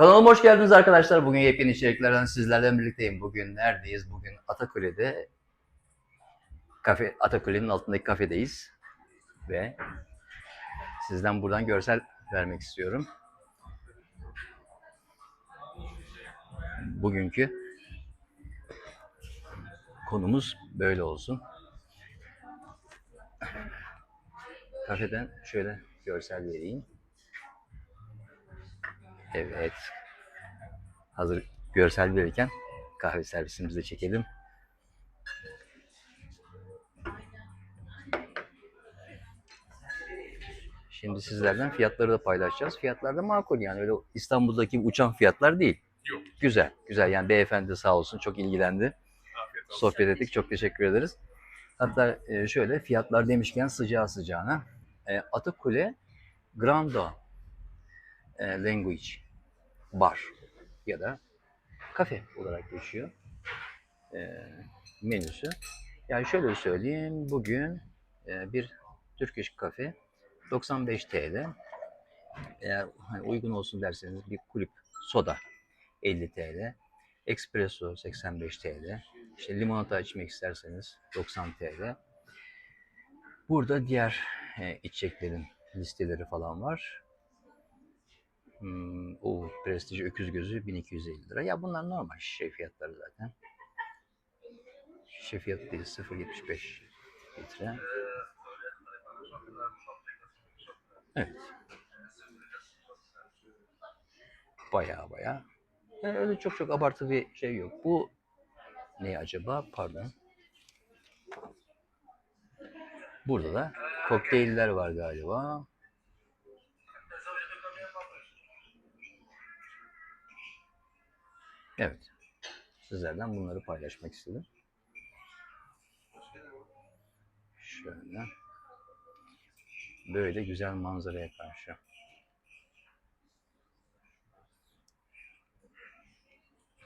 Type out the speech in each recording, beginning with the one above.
Kanalıma hoş geldiniz arkadaşlar. Bugün yepyeni içeriklerden sizlerle birlikteyim. Bugün neredeyiz? Bugün Atakule'de kafe Atakule'nin altındaki kafedeyiz. Ve sizden buradan görsel vermek istiyorum. Bugünkü konumuz böyle olsun. Kafeden şöyle görsel vereyim. Evet. Hazır görsel verirken kahve servisimizi de çekelim. Şimdi sizlerden fiyatları da paylaşacağız. Fiyatlar da makul yani öyle İstanbul'daki uçan fiyatlar değil. Yok. Güzel, güzel. Yani beyefendi sağ olsun çok ilgilendi. Sohbet ettik. Çok teşekkür ederiz. Hatta e, şöyle fiyatlar demişken sıcağı sıcağına e, Atakule Granda e, Language Bar ya da kafe olarak geçiyor e, menüsü. Yani şöyle söyleyeyim bugün e, bir Türk iş kafe 95 TL. Eğer hani uygun olsun derseniz bir kulüp soda 50 TL. Espresso 85 TL. İşte limonata içmek isterseniz 90 TL. Burada diğer e, içeceklerin listeleri falan var. Hmm, o prestij öküz gözü 1250 lira. Ya bunlar normal şişe fiyatları zaten. Şişe fiyatı değil 0.75 litre. Evet. Baya baya. Yani öyle çok çok abartı bir şey yok. Bu ne acaba? Pardon. Burada da kokteyller var galiba. Evet. Sizlerden bunları paylaşmak istedim. Şöyle. Böyle güzel manzaraya karşı.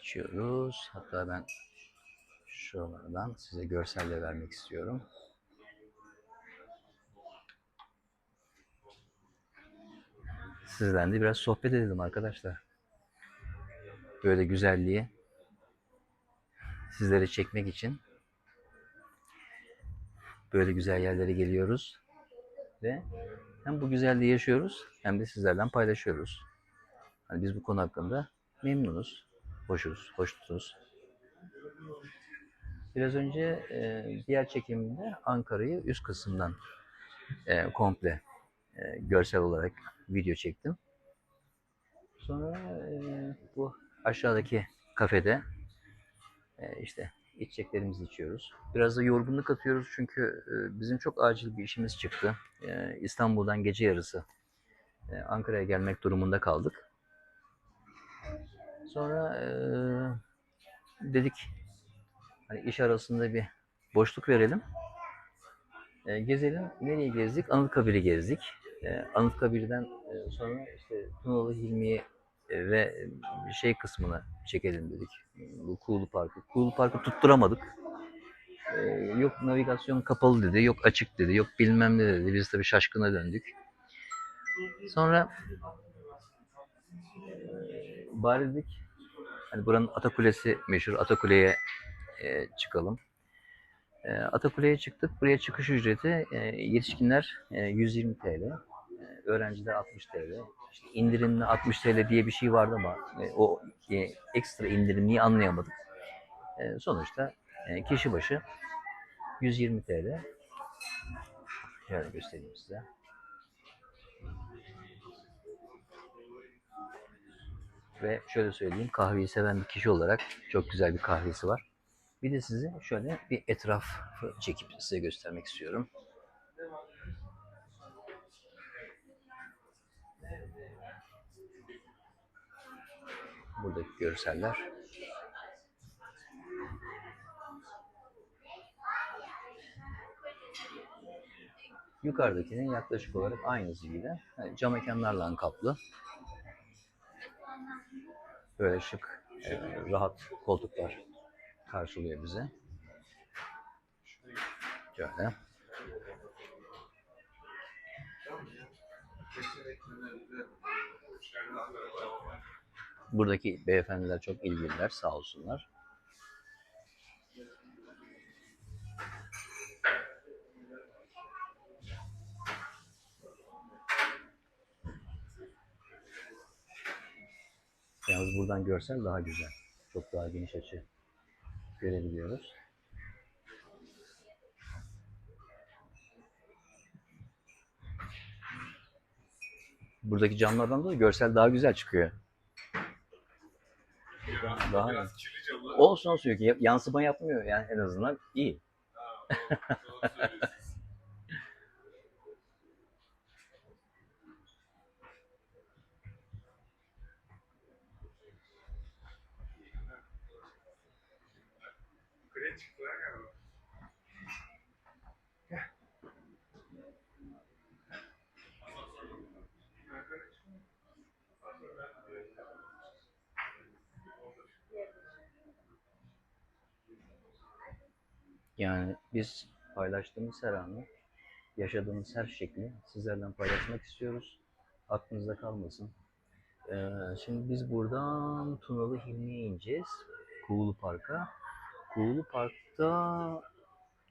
İçiyoruz. Hatta ben şuralardan size görselle vermek istiyorum. Sizden de biraz sohbet edelim arkadaşlar. Böyle güzelliği sizlere çekmek için böyle güzel yerlere geliyoruz ve hem bu güzelliği yaşıyoruz hem de sizlerden paylaşıyoruz. Hani biz bu konu hakkında memnunuz, hoşuz, hoşnutuz. Biraz önce e, diğer çekimimde Ankara'yı üst kısımdan e, komple e, görsel olarak video çektim. Sonra e, bu aşağıdaki kafede e, işte içeceklerimizi içiyoruz. Biraz da yorgunluk atıyoruz çünkü e, bizim çok acil bir işimiz çıktı. E, İstanbul'dan gece yarısı Ankara'ya gelmek durumunda kaldık. Sonra dedik hani iş arasında bir boşluk verelim. Gezelim. Nereye gezdik? Anıtkabir'i gezdik. Anıtkabir'den sonra işte Tunalı Hilmi'yi e, ve şey kısmını çekelim dedik. Bu Kuğulu Parkı. Kuğulu Parkı tutturamadık. E, yok navigasyon kapalı dedi, yok açık dedi, yok bilmem ne dedi. Biz tabii şaşkına döndük. Sonra e, bari dedik hani buranın Atakulesi meşhur. Atakule'ye e, çıkalım. E, Atakule'ye çıktık. Buraya çıkış ücreti e, yetişkinler e, 120 TL. Öğrenciler 60 TL. İşte indirimli 60 TL diye bir şey vardı ama e, o e, ekstra indirimliyi anlayamadık. E, sonuçta e, kişi başı 120 TL. Şöyle göstereyim size. Ve şöyle söyleyeyim kahveyi seven bir kişi olarak çok güzel bir kahvesi var. Bir de size şöyle bir etraf çekip size göstermek istiyorum. Buradaki görseller. Yukarıdakinin yaklaşık olarak aynısı gibi. Yani cam mekanlarla kaplı. Böyle şık, e, rahat koltuklar karşılıyor bize. Şöyle. Buradaki beyefendiler çok ilgililer sağ olsunlar. Yalnız buradan görsel daha güzel. Çok daha geniş açı görebiliyoruz. Buradaki camlardan da görsel daha güzel çıkıyor. Daha camlar. olsun olsun yok. Ya- Yansıma yapmıyor yani en azından iyi. Doğru Yani biz paylaştığımız her anı, yaşadığımız her şekli sizlerle paylaşmak istiyoruz. Aklınızda kalmasın. Ee, şimdi biz buradan Tunalı Hilmi'ye ineceğiz. Kuğulu Park'a. Kuğulu Park'ta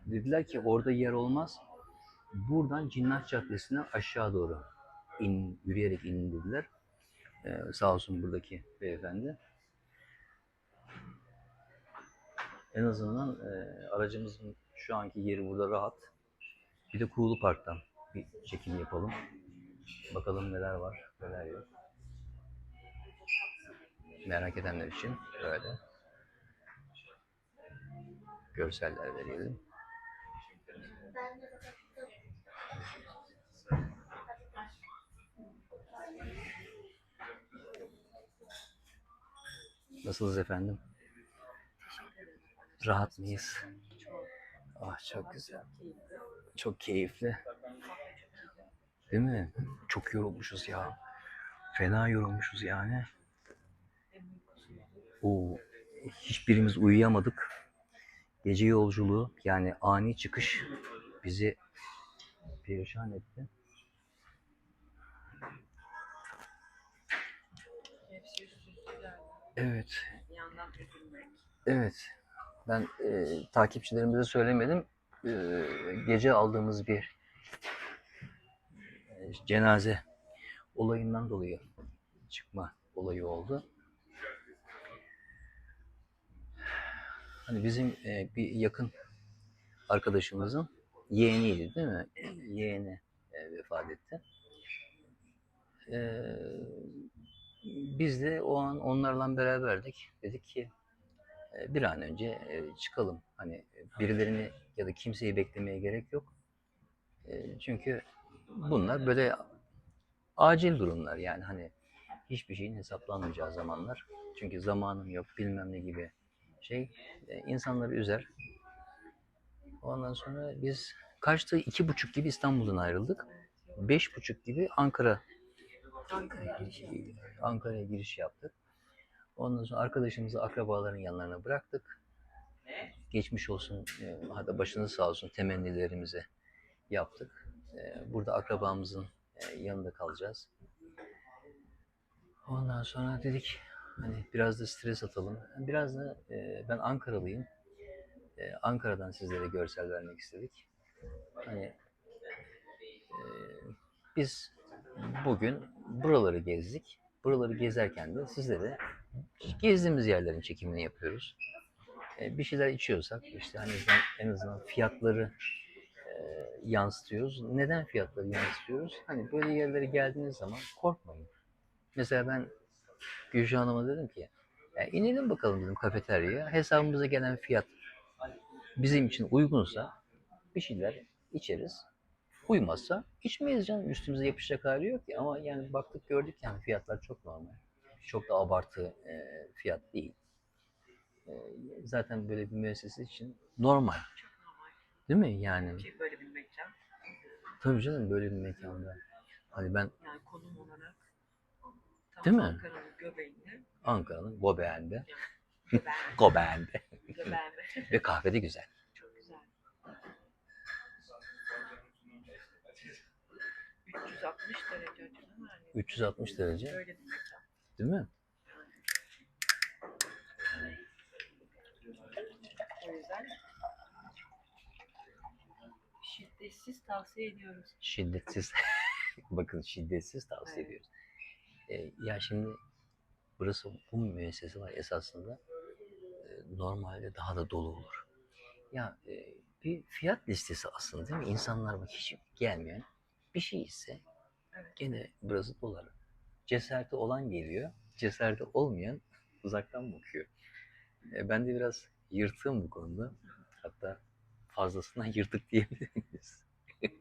dediler ki orada yer olmaz. Buradan Cinnat Caddesi'ne aşağı doğru in, yürüyerek inin dediler. Ee, sağ olsun buradaki beyefendi. En azından e, aracımızın şu anki yeri burada rahat. Bir de Kuğulu Park'tan bir çekim yapalım. Bakalım neler var, neler yok. Merak edenler için böyle görseller verelim. Nasılsınız efendim? Rahat mıyız? Ah çok güzel. Çok keyifli. Değil mi? Çok yorulmuşuz ya. Fena yorulmuşuz yani. O hiçbirimiz uyuyamadık. Gece yolculuğu yani ani çıkış bizi perişan etti. Evet, evet. Ben e, takipçilerimize söylemedim. E, gece aldığımız bir e, cenaze olayından dolayı çıkma olayı oldu. Hani bizim e, bir yakın arkadaşımızın yeğeniydi değil mi? Yeğeni e, vefat etti. E, biz de o an onlarla beraberdik. Dedik ki bir an önce e, çıkalım. Hani birilerini ya da kimseyi beklemeye gerek yok. E, Çünkü bunlar böyle acil durumlar yani hani hiçbir şeyin hesaplanmayacağı zamanlar. Çünkü zamanım yok bilmem ne gibi şey e, insanları üzer. Ondan sonra biz kaçtı? iki buçuk gibi İstanbul'dan ayrıldık. Beş buçuk gibi Ankara Ankara'ya giriş yaptık. Ondan sonra arkadaşımızı akrabaların yanlarına bıraktık. Geçmiş olsun, e, hatta başınız sağ olsun temennilerimizi yaptık. E, Burada akrabamızın e, yanında kalacağız. Ondan sonra dedik hani biraz da stres atalım. Biraz da ben Ankaralıyım. Ankara'dan sizlere görsel vermek istedik. Hani biz bugün buraları gezdik. Buraları gezerken de sizlere gezdiğimiz yerlerin çekimini yapıyoruz. E, bir şeyler içiyorsak işte hani en azından, en azından fiyatları e, yansıtıyoruz. Neden fiyatları yansıtıyoruz? Hani böyle yerlere geldiğiniz zaman korkmayın. Mesela ben Gülşah Hanım'a dedim ki ya inelim bakalım dedim kafeteryaya. Hesabımıza gelen fiyat bizim için uygunsa bir şeyler içeriz. Uymazsa içmeyiz canım. Üstümüze yapışacak hali yok ki. Ama yani baktık gördük yani fiyatlar çok normal. Çok da abartı e, fiyat değil. E, zaten böyle bir müessese için normal. Değil mi yani? Ki böyle bir mekan. Tabii canım böyle bir mekanda. Hani ben Yani konum olarak Değil mi? Ankara'nın göbeğinde. Ankara'nın Gobeğen'de, Göbeğinde. Gobeğen'de Göbeğinde. ve kahvede güzel. Çok güzel. 360 derece açıdan var. 360 derece Böyle bir mekan. Değil mi? O yüzden şiddetsiz tavsiye ediyoruz. Şiddetsiz. Bakın şiddetsiz tavsiye evet. ediyoruz. Ee, ya şimdi burası bu müessese var esasında e, normalde daha da dolu olur. Ya e, bir fiyat listesi aslında değil mi? İnsanlar bak hiç gelmeyen bir şey ise evet. gene burası dolar Cesareti olan geliyor, cesareti olmayan uzaktan bakıyor. E, ben de biraz yırtığım bu konuda. Hatta fazlasından yırtık diyebilir miyiz?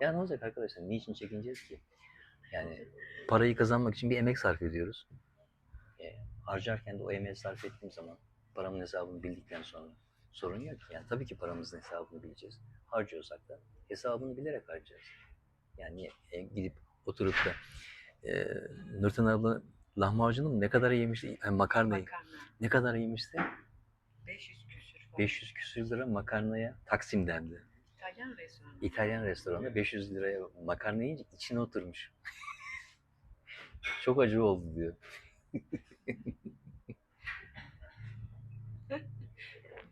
ya ne olacak arkadaşlar? Niçin çekineceğiz ki? Yani parayı kazanmak için bir emek sarf ediyoruz. E, harcarken de o emeği sarf ettiğim zaman paramın hesabını bildikten sonra sorun yok. Yani tabii ki paramızın hesabını bileceğiz. Harcıyorsak da hesabını bilerek harcayacağız. Yani e, gidip oturup da e, Nurten abla lahmacunu mu ne kadar yemişti? Yani makarnayı Makarna. ne kadar yemişti? 500 küsür falan. 500 küsür lira makarnaya Taksim dendi. İtalyan restoranı. İtalyan restoranında 500 liraya makarna yiyince içine oturmuş. Çok acı oldu diyor.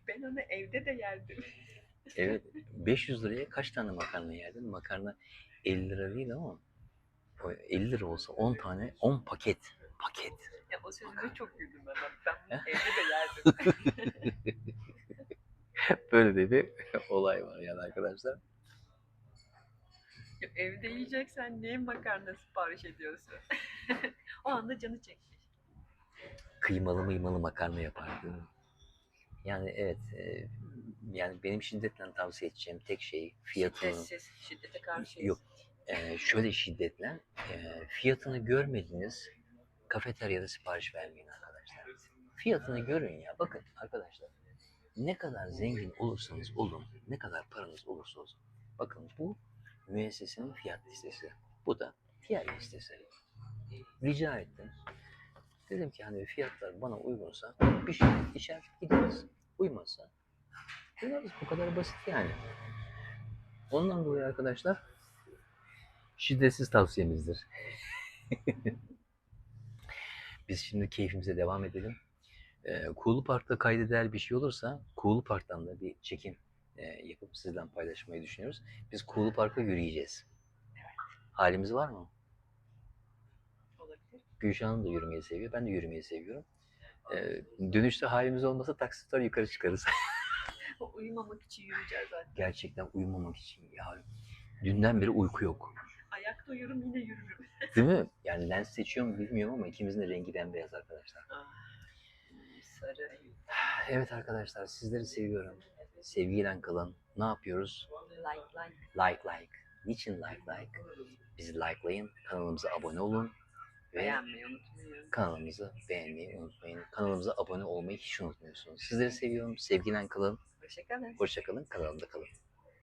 Ben onu evde de yerdim. Evet 500 liraya kaç tane makarna yerdin? Makarna 50 lira değil ama 50 lira olsa 10 tane 10 paket. Paket. Ya o sözüme çok güldüm ben. Ben bunu evde de yerdim. Böyle de bir olay var yani arkadaşlar. Ya evde yiyeceksen niye makarna sipariş ediyorsun? o anda canı çekmiş. Kıymalı mıymalı makarna yapardı. Yani evet e, yani benim şiddetle tavsiye edeceğim tek şey fiyatını Şiddetsiz, şiddete karşı. Yok. Ee, şöyle şiddetle e, fiyatını görmediğiniz kafeteryada sipariş vermeyin arkadaşlar. Fiyatını görün ya. Bakın arkadaşlar. Ne kadar zengin olursanız olun, ne kadar paranız olursa olsun. Bakın bu müessesenin fiyat listesi. Bu da fiyat listesi. Rica ettim. Dedim ki hani fiyatlar bana uygunsa bir şey içer gideriz. Uymazsa döneriz. Bu kadar basit yani. Ondan dolayı arkadaşlar şiddetsiz tavsiyemizdir. Biz şimdi keyfimize devam edelim. Ee, Kuğulu Park'ta kaydeder bir şey olursa Kuğulu Park'tan da bir çekim e, yapıp sizden paylaşmayı düşünüyoruz. Biz Kuğulu Park'a yürüyeceğiz. Halimiz var mı? Olabilir. Gülşah Hanım da yürümeyi seviyor. Ben de yürümeyi seviyorum. Ee, dönüşte halimiz olmasa taksitler yukarı çıkarız. Uyumamak için yürüyeceğiz zaten. Gerçekten uyumamak için. Ya dünden beri uyku yok. Ayakta uyurum yine yürürüm. Değil mi? Yani lens seçiyor mu bilmiyorum ama ikimizin de rengi bembeyaz arkadaşlar. Ah, sarı. Evet arkadaşlar sizleri seviyorum. Sevgiyle kalın. Ne yapıyoruz? Like like. Like like. Niçin like like? Bizi likelayın. Kanalımıza abone olun. Ve Beğenmeyi unutmayın. kanalımızı beğenmeyi unutmayın. Kanalımıza abone olmayı hiç unutmuyorsunuz. Sizleri seviyorum. Sevgiyle kalın. Hoşçakalın. Hoşçakalın. Kanalımda kalın.